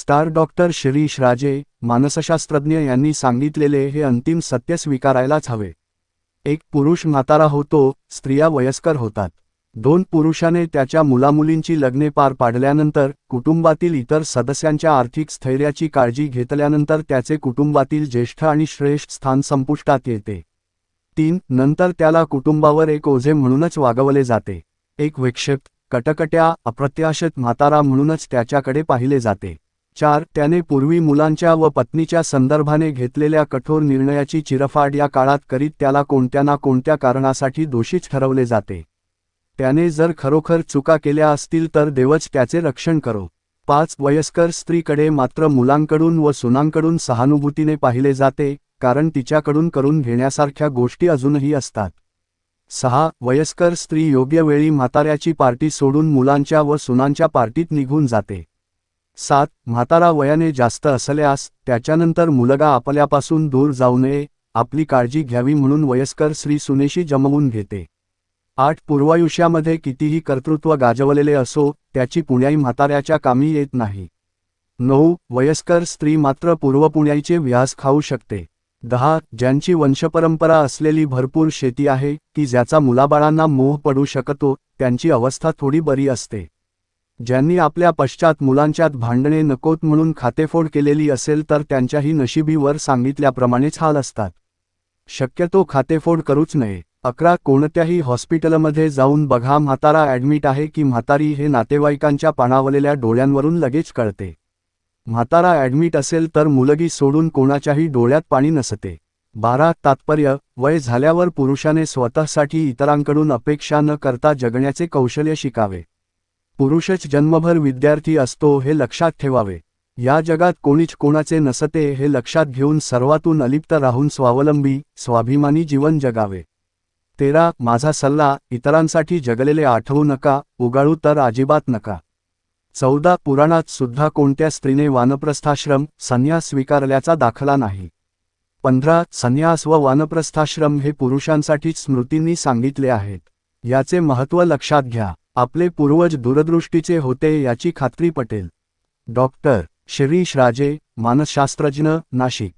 Star doctor Shirish राजे मानसशास्त्रज्ञ यांनी सांगितलेले हे अंतिम सत्य स्वीकारायलाच हवे. एक पुरुष म्हातारा होतो स्त्रिया वयस्कर होतात. दोन पुरुषाने त्याच्या मुलामुलींची लग्ने पार पाडल्यानंतर कुटुंबातील इतर सदस्यांच्या आर्थिक स्थैर्याची काळजी घेतल्यानंतर त्याचे कुटुंबातील ज्येष्ठ आणि श्रेष्ठ स्थान संपुष्टात येते. तीन नंतर त्याला कुटुंबावर एक ओझे म्हणूनच वागवले जाते. एक विक्षेप कटकट्या अप्रत्याशित म्हातारा म्हणूनच त्याच्याकडे पाहिले जाते. चार त्याने पूर्वी मुलांच्या व पत्नीच्या संदर्भाने घेतलेल्या कठोर निर्णयाची चिरफाड या काळात करीत त्याला कोणत्या ना कोणत्या कारणासाठी दोषीच ठरवले जाते. त्याने जर खरोखर चुका केल्या असतील तर देवच त्याचे रक्षण करो. पाच वयस्कर स्त्रीकडे मात्र मुलांकडून व सुनांकडून सहानुभूतीने पाहिले जाते कारण तिच्याकडून करून घेण्यासारख्या गोष्टी अजूनही असतात. सहा वयस्कर स्त्री योग्य वेळी म्हाताऱ्याची पार्टी सोडून मुलांच्या व सुनांच्या पार्टीत निघून जाते. सात म्हातारा वयाने जास्त असल्यास त्याच्यानंतर मुलगा आपल्यापासून दूर जाऊ नये आपली काळजी घ्यावी म्हणून वयस्कर स्त्री सुनेशी जमवून घेते. आठ पूर्वायुष्यामध्ये कितीही कर्तृत्व गाजवलेले असो त्याची पुण्याई म्हाताऱ्याच्या कामी येत नाही. नऊ वयस्कर स्त्री मात्र पूर्वपुण्याईचे व्यास खाऊ शकते. दहा ज्यांची वंशपरंपरा असलेली भरपूर शेती आहे की ज्याचा मुलाबाळांना मोह पडू शकतो त्यांची अवस्था थोडी बरी असते. ज्यांनी आपल्या पश्चात मुलांच्यात भांडणे नकोत म्हणून खातेफोड केलेली असेल तर त्यांच्याही नशिबीवर सांगितल्याप्रमाणेच हाल असतात. शक्यतो खातेफोड करूच नये. अकरा कोणत्याही हॉस्पिटलमध्ये जाऊन बघा म्हातारा ॲडमिट आहे की म्हातारी हे नातेवाईकांच्या पाणावलेल्या डोळ्यांवरून लगेच कळते. म्हातारा ॲडमिट असेल तर मुलगी सोडून कोणाच्याही डोळ्यात पाणी नसते. बारा तात्पर्य वय झाल्यावर पुरुषाने स्वतःसाठी इतरांकडून अपेक्षा न करता जगण्याचे कौशल्य शिकावे. पुरुषच जन्मभर विद्यार्थी असतो हे लक्षात ठेवावे. या जगात कोणीच कोणाचे नसते हे लक्षात घेऊन सर्वातून अलिप्त राहून स्वावलंबी स्वाभिमानी जीवन जगावे. तेरा माझा सल्ला इतरांसाठी जगलेले आठवू नका उगाळू तर अजिबात नका. चौदा पुराणात सुद्धा कोणत्या स्त्रीने वानप्रस्थाश्रम संन्यास स्वीकारल्याचा दाखला नाही. पंधरा संन्यास व वानप्रस्थाश्रम हे पुरुषांसाठीच स्मृतींनी सांगितले आहेत. याचे महत्त्व लक्षात घ्या. आपले पूर्वज दूरदृष्टीचे होते याची खात्री पटेल. डॉक्टर. शिरीष राजे मानसशास्त्रज्ञ नाशिक.